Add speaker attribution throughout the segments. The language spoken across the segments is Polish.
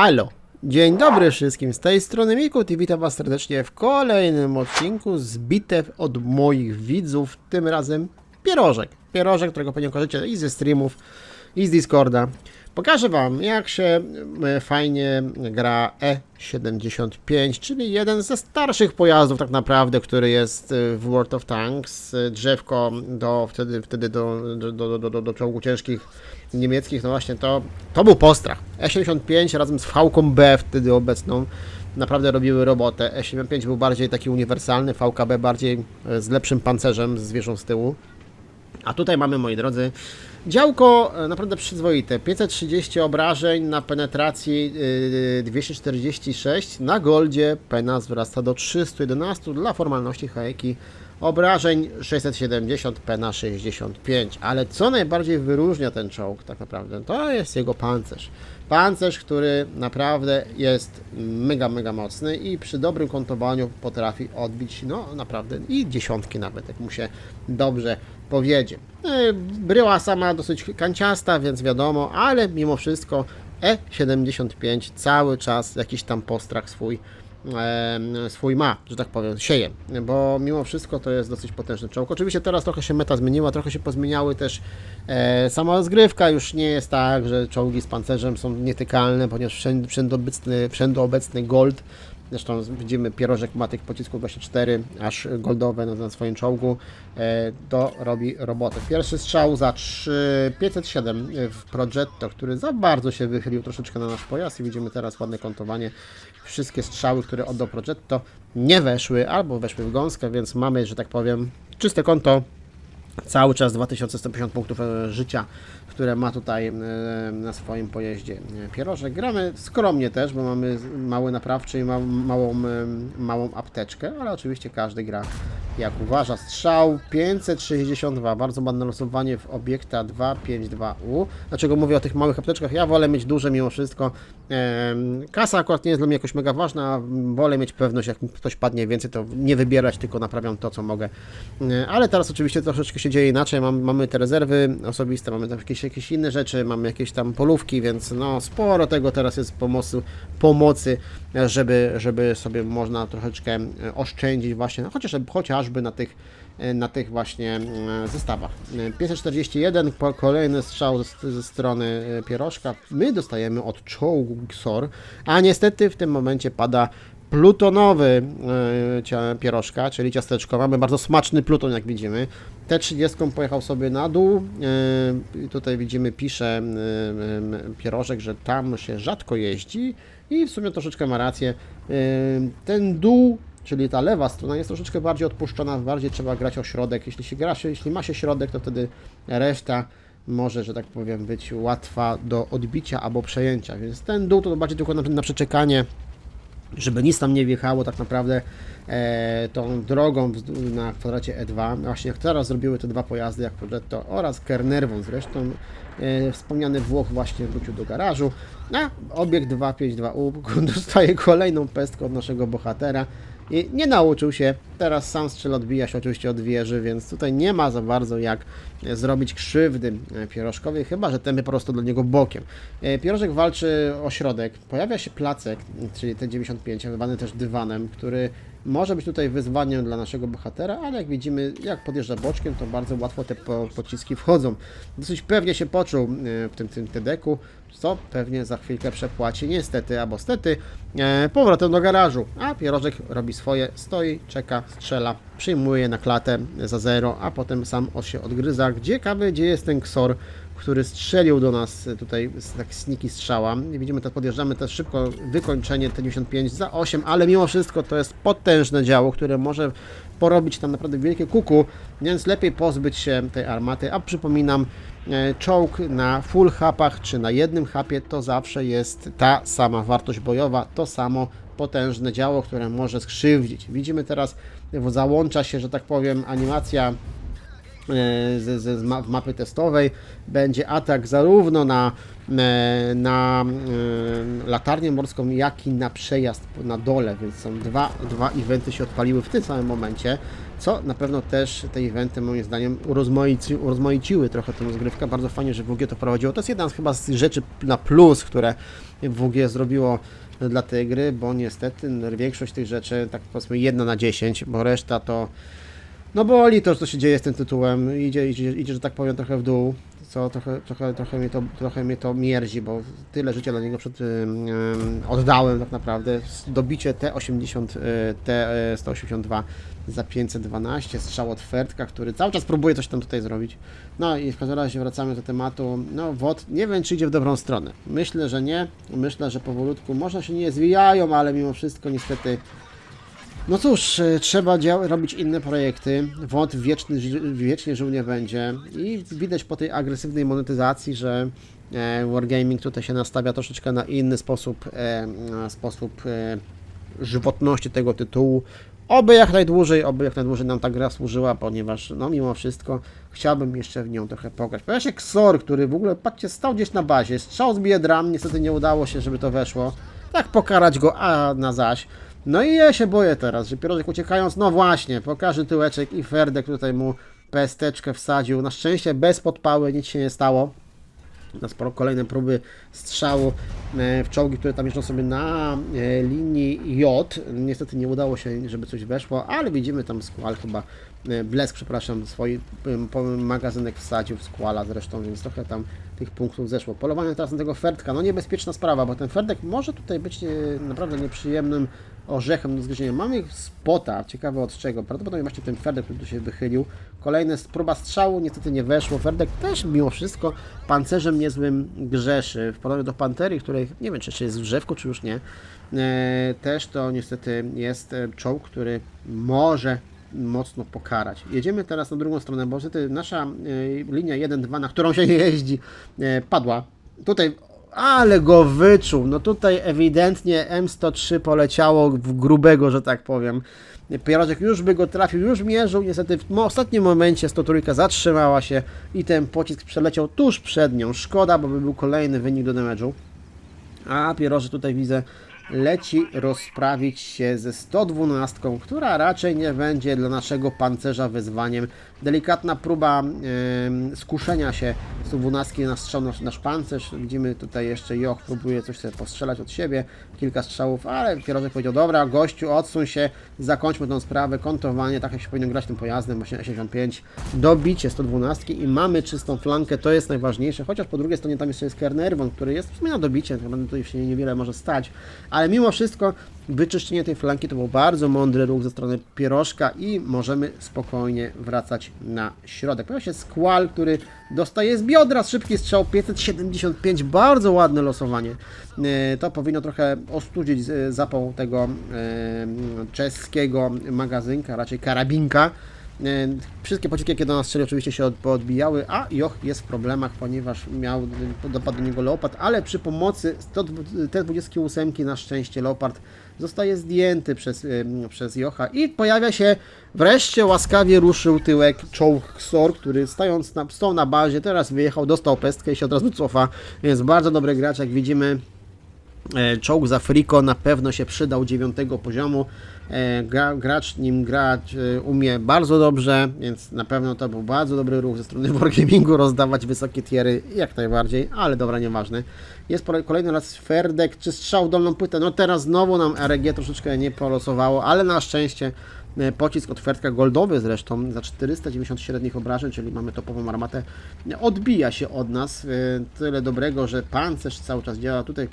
Speaker 1: Halo, dzień dobry wszystkim, z tej strony Mikut i witam was serdecznie w kolejnym odcinku z bitew od moich widzów, tym razem Pierożek. Pierożek, którego pewnie kojarzycie i ze streamów, i z Discorda. Pokażę wam, jak się e, fajnie gra E75, czyli jeden ze starszych pojazdów tak naprawdę, który jest e, w World of Tanks. E, Drzewko do, wtedy, wtedy do, do, do, do, do, do czołgu ciężkich niemieckich, no właśnie to, to był postrach. E75 razem z VK B wtedy obecną naprawdę robiły robotę. E75 był bardziej taki uniwersalny, VKB bardziej z lepszym pancerzem, z wieżą z tyłu. A tutaj mamy, moi drodzy, działko e, naprawdę przyzwoite. 530 obrażeń na penetracji yy, 246. Na goldzie pena wzrasta do 311 dla formalności hajeki. Obrażeń 670, pena 65. Ale co najbardziej wyróżnia ten czołg tak naprawdę, to jest jego pancerz. Pancerz, który naprawdę jest mega, mega mocny i przy dobrym kątowaniu potrafi odbić, no naprawdę, i dziesiątki nawet, jak mu się dobrze powiedzie. E, Bryła sama dosyć kanciasta, więc wiadomo, ale mimo wszystko E75 cały czas jakiś tam postrach swój e, swój ma, że tak powiem, sieje, bo mimo wszystko to jest dosyć potężny czołg. Oczywiście teraz trochę się meta zmieniła, trochę się pozmieniały też e, sama rozgrywka, już nie jest tak, że czołgi z pancerzem są nietykalne, ponieważ wszędzie, wszędobecny, wszędobecny gold Zresztą widzimy, Pierożek ma tych pocisków 24, aż goldowe na, na swoim czołgu. E, to robi robotę. Pierwszy strzał za 3, 507 w Progetto, który za bardzo się wychylił troszeczkę na nasz pojazd i widzimy teraz ładne kontowanie. Wszystkie strzały, które oddał Progetto nie weszły albo weszły w gąskę, więc mamy, że tak powiem, czyste konto. Cały czas 2150 punktów e, życia, które ma tutaj e, na swoim pojeździe e, Pierożek. Gramy skromnie też, bo mamy mały naprawczy i ma, małą, małą apteczkę, ale oczywiście każdy gra jak uważa. Strzał 562, bardzo ładne losowanie w obiekta 252U. Dlaczego mówię o tych małych apteczkach? Ja wolę mieć duże mimo wszystko. Kasa akurat nie jest dla mnie jakoś mega ważna, wolę mieć pewność, jak ktoś padnie więcej, to nie wybierać, tylko naprawiam to, co mogę. Ale teraz oczywiście troszeczkę się dzieje inaczej. Mam, mamy te rezerwy osobiste, mamy tam jakieś, jakieś inne rzeczy, mamy jakieś tam polówki, więc no sporo tego teraz jest pomocy, pomocy żeby, żeby sobie można troszeczkę e, oszczędzić właśnie, no, chociaż, chociażby na tych e, na tych właśnie e, zestawach. E, 541, po- kolejny strzał ze, strony Pierożka. My dostajemy od czołgu XOR, a niestety w tym momencie pada plutonowy e, pierożka, czyli ciasteczko. Mamy bardzo smaczny pluton, jak widzimy. T30 pojechał sobie na dół. E, tutaj widzimy, pisze e, pierożek, że tam się rzadko jeździ i w sumie troszeczkę ma rację. Ten dół Czyli ta lewa strona jest troszeczkę bardziej odpuszczona, bardziej trzeba grać o środek. Jeśli się gra, jeśli ma się środek, to wtedy reszta może, że tak powiem, być łatwa do odbicia albo przejęcia. Więc ten dół to bardziej tylko na, na przeczekanie, żeby nic tam nie wjechało tak naprawdę e, tą drogą na kwadracie E2. Właśnie jak teraz zrobiły te dwa pojazdy, jak Progetto oraz Kernerwą zresztą. E, wspomniany Włoch właśnie wrócił do garażu. A obiekt 252U dostaje kolejną pestkę od naszego bohatera. I nie nauczył się, teraz sam strzel odbija się oczywiście od wieży, więc tutaj nie ma za bardzo jak e, zrobić krzywdy e, Pierożkowi, chyba że temy po prostu do niego bokiem. E, Pierożek walczy o środek, pojawia się placek, czyli T95, nazywany też dywanem, który może być tutaj wyzwaniem dla naszego bohatera, ale jak widzimy, jak podjeżdża boczkiem, to bardzo łatwo te po, pociski wchodzą. Dosyć pewnie się poczuł e, w tym, tym TD-ku, co pewnie za chwilkę przepłaci, niestety albo stety, e, powrotem do garażu. A Pierożek robi swoje, stoi, czeka, strzela, przyjmuje na klatę za zero, a potem sam się odgryza. Ciekawe, gdzie jest ten ksor, który strzelił do nas e, tutaj tak sniki strzała. Widzimy, to podjeżdżamy też szybko, wykończenie T95 za 8, ale mimo wszystko to jest potężne działo, które może porobić tam naprawdę wielkie kuku, więc lepiej pozbyć się tej armaty. A przypominam, e, czołg na full hapach czy na jednym hapie to zawsze jest ta sama wartość bojowa, to samo potężne działo, które może skrzywdzić. Widzimy teraz, załącza się, że tak powiem, animacja z, z, z ma- mapy testowej. Będzie atak zarówno na, e, na e, latarnię morską, jak i na przejazd na dole, więc są dwa, dwa eventy się odpaliły w tym samym momencie, co na pewno też te eventy moim zdaniem urozmaici, urozmaiciły trochę tę rozgrywkę. Bardzo fajnie, że WG to prowadziło. To jest jedna z chyba z rzeczy na plus, które WG zrobiło dla tej gry, bo niestety większość tych rzeczy, tak powiedzmy jedna na 10, bo reszta to no boli to, co się dzieje z tym tytułem. Idzie, idzie, idzie że tak powiem, trochę w dół, co trochę, trochę, trochę, mnie, to, trochę mnie to mierzi, bo tyle życia dla niego przed, ym, oddałem tak naprawdę. Dobicie T80, y, T182 za 512, strzał od Fertka, który cały czas próbuje coś tam tutaj zrobić. No i w każdym razie wracamy do tematu. No WOT nie wiem, czy idzie w dobrą stronę. Myślę, że nie. Myślę, że powolutku może się nie zwijają, ale mimo wszystko niestety no cóż, e, trzeba robić inne projekty. WOD wieczny, wiecznie żył nie będzie. I widać po tej agresywnej monetyzacji, że e, Wargaming tutaj się nastawia troszeczkę na inny sposób, e, na sposób e, żywotności tego tytułu. Oby jak najdłużej, oby jak najdłużej nam ta gra służyła, ponieważ no mimo wszystko chciałbym jeszcze w nią trochę pograć. Pojawia się Xor, który w ogóle, patrzcie, stał gdzieś na bazie, strzał z biedram, niestety nie udało się, żeby to weszło. Tak pokarać go, a na zaś. No i ja się boję teraz, że pierożek uciekając, no właśnie, pokaże tyłeczek i Ferdek tutaj mu pesteczkę wsadził. Na szczęście bez podpały nic się nie stało. Na sporo kolejne próby strzału e, w czołgi, które tam jeżdżą sobie na e, linii J. Niestety nie udało się, żeby coś weszło, ale widzimy tam Squall chyba, e, Blesk, przepraszam, swój magazynek wsadził w Squalla zresztą, więc trochę tam tych punktów zeszło. Polowanie teraz na tego Ferdka, no niebezpieczna sprawa, bo ten Ferdek może tutaj być e, naprawdę nieprzyjemnym orzechem do zgryzienia. Mamy spota, ciekawe od czego. Prawdopodobnie właśnie ten Ferdek, który tu się wychylił. Kolejna próba strzału, niestety nie weszło. Ferdek też mimo wszystko pancerzem niezłym grzeszy. W porównaniu do Pantery, której nie wiem czy jeszcze jest w drzewku, czy już nie. E, też to niestety jest e, czołg, który może mocno pokarać. Jedziemy teraz na drugą stronę, bo niestety nasza e, linia 1-2, na którą się jeździ, e, padła. Tutaj ale go wyczuł. No tutaj ewidentnie M103 poleciało w grubego, że tak powiem. Pierożek już by go trafił, już mierzył. Niestety w ostatnim momencie 103 zatrzymała się i ten pocisk przeleciał tuż przed nią. Szkoda, bo by był kolejny wynik do damage'u. A Pieroży tutaj widzę leci rozprawić się ze 112, która raczej nie będzie dla naszego pancerza wyzwaniem. Delikatna próba em, skuszenia się 112 na strzał nasz, nasz pancerz. Widzimy tutaj jeszcze Joch próbuje coś sobie postrzelać od siebie, kilka strzałów, ale Pierożek powiedział, dobra gościu odsuń się, zakończmy tą sprawę, kontowanie, tak jak się powinno grać tym pojazdem, właśnie 85, dobicie 112 i mamy czystą flankę, to jest najważniejsze, chociaż po drugiej stronie tam jeszcze jest Kernerwon, który jest w sumie na dobicie, chyba tutaj się niewiele może stać, ale mimo wszystko wyczyszczenie tej flanki to był bardzo mądry ruch ze strony Pierożka i możemy spokojnie wracać na środek. Pojawia się Squall, który dostaje z biodra szybki strzał 575, bardzo ładne losowanie. E, To powinno trochę ostudzić e, zapał tego e, czeskiego magazynka, raczej karabinka. Wszystkie pociski, jakie do nas strzeli, oczywiście się od- poodbijały, a Joch jest w problemach, ponieważ miał, dopadł do niego Leopard, ale przy pomocy 100 T28 na szczęście Leopard zostaje zdjęty przez, przez Jocha i pojawia się, wreszcie łaskawie ruszył tyłek czołg który stając na, stał na bazie, teraz wyjechał, dostał pestkę i się od razu cofa, więc bardzo dobry gracz, jak widzimy. E, Czołg z Afriko na pewno się przydał dziewiątego poziomu. E, Gra, gracz nim grać e, umie bardzo dobrze, więc na pewno to był bardzo dobry ruch ze strony Wargamingu rozdawać wysokie tiery jak najbardziej, ale dobra, nieważne. Jest kolejny raz Ferdek, czy strzał dolną płytę. No teraz znowu nam RG troszeczkę nie polosowało, ale na szczęście pocisk od goldowy zresztą za 490 średnich obrażeń, czyli mamy topową armatę, odbija się od nas. e, Tyle dobrego, że pancerz cały czas działa. Tutaj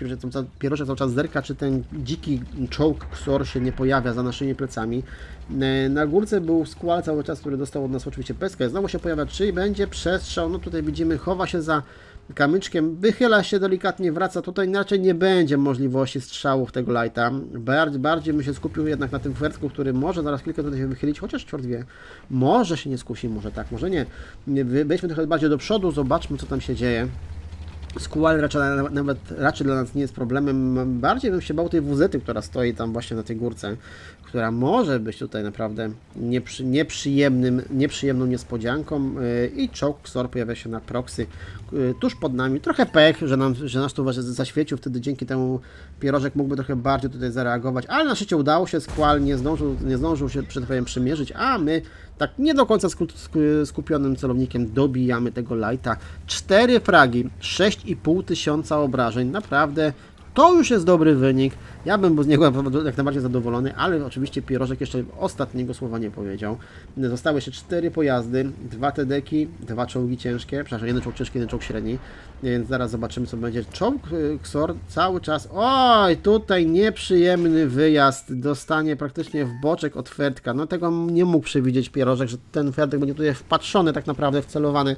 Speaker 1: pierwszy cały czas, zerka, czy ten dziki czołg Xor się nie pojawia za naszymi plecami. E, Na górce był Squall cały czas, który dostał od nas oczywiście peskę. Znowu się pojawia, czy będzie przestrzał. No tutaj widzimy, chowa się za kamyczkiem, wychyla się delikatnie, wraca. Tutaj raczej nie będzie możliwości strzałów tego lighta. Bardziej, bardziej bym się skupił jednak na tym Fertku, który może zaraz kilka tutaj się wychylić, chociaż czwart wie. Może się nie skusi, może tak, może nie. Wejdźmy trochę bardziej do przodu, zobaczmy co tam się dzieje. Squall raczej, nawet raczej dla nas nie jest problemem. Bardziej bym się bał tej WZ, która stoi tam właśnie na tej górce, która może być tutaj naprawdę nieprzy, nieprzyjemnym, nieprzyjemną niespodzianką. Yy, I czołg Xor pojawia się na proxy yy, tuż pod nami. Trochę pech, że, nam, że nas tu właśnie zaświecił, wtedy dzięki temu Pierożek mógłby trochę bardziej tutaj zareagować, ale na szczęście udało się, Squall nie zdążył, nie zdążył się przed powiem przymierzyć, a my tak nie do końca sku- sku- skupionym celownikiem dobijamy tego lighta. Cztery fragi, 6,5 tysiąca obrażeń, naprawdę to już jest dobry wynik. Ja bym był z niego jak najbardziej zadowolony, ale oczywiście Pierożek jeszcze ostatniego słowa nie powiedział. Zostały jeszcze cztery pojazdy, dwa TD-ki, dwa czołgi ciężkie, przepraszam, jeden czołg ciężki, jeden czołg średni, więc zaraz zobaczymy co będzie. Czołg y, Xor cały czas, oj, tutaj nieprzyjemny wyjazd, dostanie praktycznie w boczek od. No tego nie mógł przewidzieć Pierożek, że ten Fertek będzie tutaj wpatrzony tak naprawdę, wcelowany.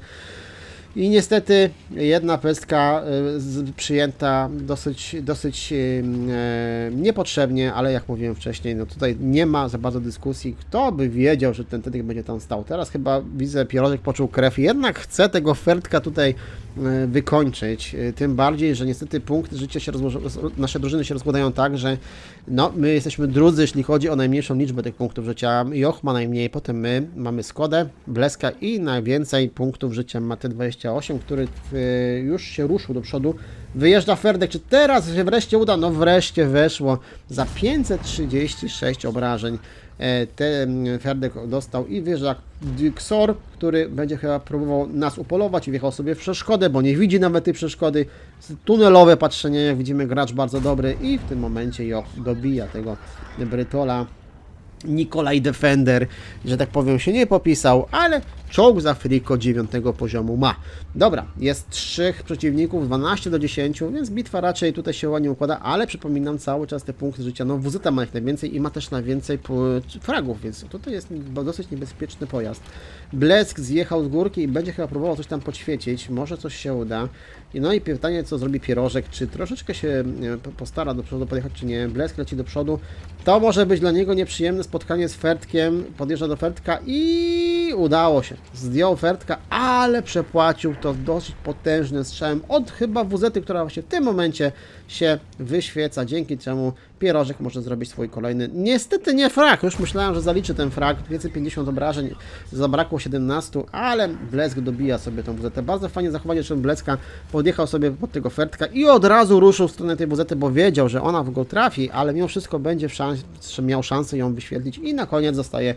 Speaker 1: I niestety jedna pestka y, przyjęta dosyć, dosyć y, e, niepotrzebnie, ale jak mówiłem wcześniej, no tutaj nie ma za bardzo dyskusji. Kto by wiedział, że ten tetyk będzie tam stał? Teraz chyba widzę, Pierożek poczuł krew jednak chce tego Fertka tutaj wykończyć. E, Tym bardziej, że niestety punkty życia się rozłożą, nasze drużyny się rozkładają tak, że no, my jesteśmy drudzy, jeśli chodzi o najmniejszą liczbę tych punktów życia. Joch ma najmniej, potem my mamy Skodę, Bleska i najwięcej punktów życia ma T28, który e, już się ruszył do przodu. Wyjeżdża Ferdek, czy teraz się wreszcie uda? No wreszcie weszło za 536 obrażeń. E, Ten Ferdek dostał i wjeżdża Xor, który będzie chyba próbował nas upolować i wjechał sobie w przeszkodę, bo nie widzi nawet tej przeszkody. Tunelowe patrzenie, jak widzimy, gracz bardzo dobry i w tym momencie Joch dobija tego Brytola. Nikolaj Defender, że tak powiem, się nie popisał, ale czołg z Afriko 9 poziomu ma. Dobra, jest trzech przeciwników, 12 do 10, więc bitwa raczej tutaj się ładnie układa, ale przypominam cały czas te punkty życia. No, WZ ma ich najwięcej i ma też najwięcej fragów, więc tutaj jest dosyć niebezpieczny pojazd. Blesk zjechał z górki i będzie chyba próbował coś tam podświecić, może coś się uda. No i pytanie, co zrobi Pierożek, czy troszeczkę się e, po- postara do przodu podjechać, czy nie. Blesk leci do przodu. To może być dla niego nieprzyjemne spotkanie z Fertkiem. Podjeżdża do Fertka i udało się. Zdjął Fertka, ale przepłacił to dosyć potężnym strzałem od chyba WZ, która właśnie w tym momencie się wyświeca, dzięki czemu Pierożek może zrobić swój kolejny. Niestety nie frak, już myślałem, że zaliczy ten frak. 250 obrażeń, zabrakło 17, ale Blesk dobija sobie tą WZ. Bardzo fajnie zachowanie że Bleska podjechał sobie pod tego Fertka i od razu ruszył w stronę tej WZ, bo wiedział, że ona w go trafi, ale mimo wszystko będzie szans miał szansę ją wyświetlić i na koniec zostaje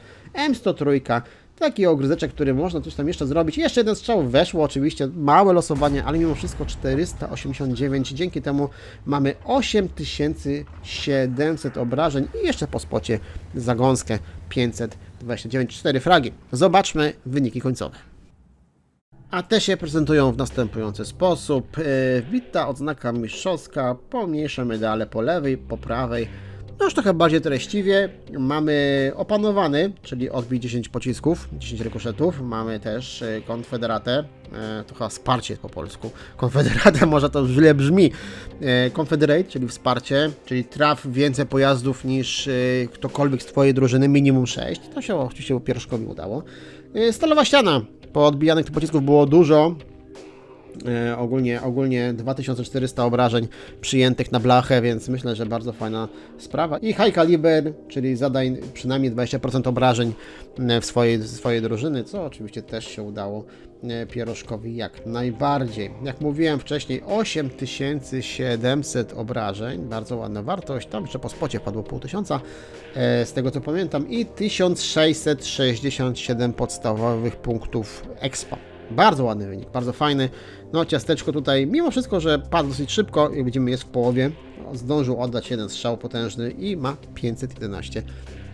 Speaker 1: M103. Taki ogryzeczek, który można coś tam jeszcze zrobić. Jeszcze jeden strzał weszło, oczywiście małe losowanie, ale mimo wszystko 489. Dzięki temu mamy 8700 obrażeń i jeszcze po spocie zagąskę 529. 4 fragi. Zobaczmy wyniki końcowe. A te się prezentują w następujący sposób. Yy, Wbita odznaka mistrzowska, pomniejsze medale po lewej, po prawej. No już trochę bardziej treściwie. Mamy opanowany, czyli odbij 10 pocisków, 10 rykoszetów. Mamy też yy, konfederatę, yy, to chyba wsparcie po polsku. Konfederatę może to źle brzmi. Yy, Confederate, czyli wsparcie, czyli traf więcej pojazdów niż ktokolwiek z Twojej drużyny, minimum 6. To się oczywiście Pierzkowi udało. Stalowa ściana, po odbijanych tych pocisków było dużo. E, ogólnie, ogólnie 2400 obrażeń przyjętych na blachę, więc myślę, że bardzo fajna sprawa. I high caliber, czyli zadań przynajmniej 20% obrażeń e, w swojej, swojej drużyny, co oczywiście też się udało e, Pierożkowi jak najbardziej. Jak mówiłem wcześniej, 8700 obrażeń, bardzo ładna wartość, tam jeszcze po spocie padło pół tysiąca, z tego co pamiętam, i 1667 podstawowych punktów expa. Bardzo ładny wynik, bardzo fajny. No ciasteczko tutaj, mimo wszystko, że padł dosyć szybko, jak widzimy jest w połowie, zdążył oddać jeden strzał potężny i ma 511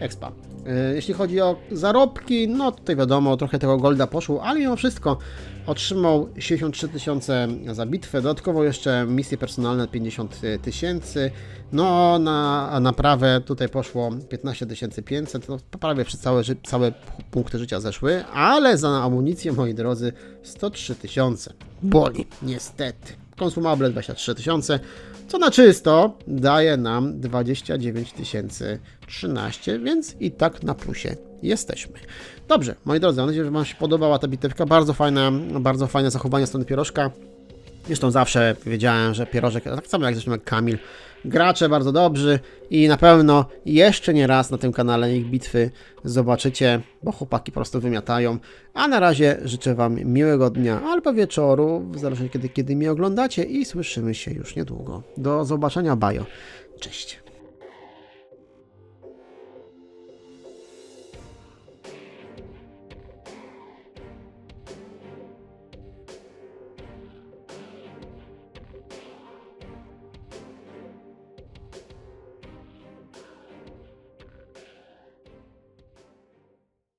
Speaker 1: expa. E, Jeśli chodzi o zarobki, no tutaj wiadomo, trochę tego golda poszło, ale mimo wszystko otrzymał 63 tysiące za bitwę, dodatkowo jeszcze misje personalne 50 tysięcy, no na naprawę tutaj poszło 15 500, no prawie przez całe, całe punkty życia zeszły, ale za amunicję, moi drodzy, 103 tysiące. Boli, niestety. Konsumable 23 tysiące, co na czysto daje nam 29 013, więc i tak na plusie jesteśmy. Dobrze, moi drodzy, mam nadzieję, że Wam się podobała ta bitewka. Bardzo fajne, bardzo fajne zachowanie strony pierożka. Zresztą zawsze wiedziałem, że Pierożek, tak samo jak zresztą jak Kamil, gracze bardzo dobrzy i na pewno jeszcze nie raz na tym kanale ich bitwy zobaczycie, bo chłopaki po prostu wymiatają. A na razie życzę Wam miłego dnia albo wieczoru, w zależności kiedy, kiedy mnie oglądacie i słyszymy się już niedługo. Do zobaczenia, bajo. Cześć.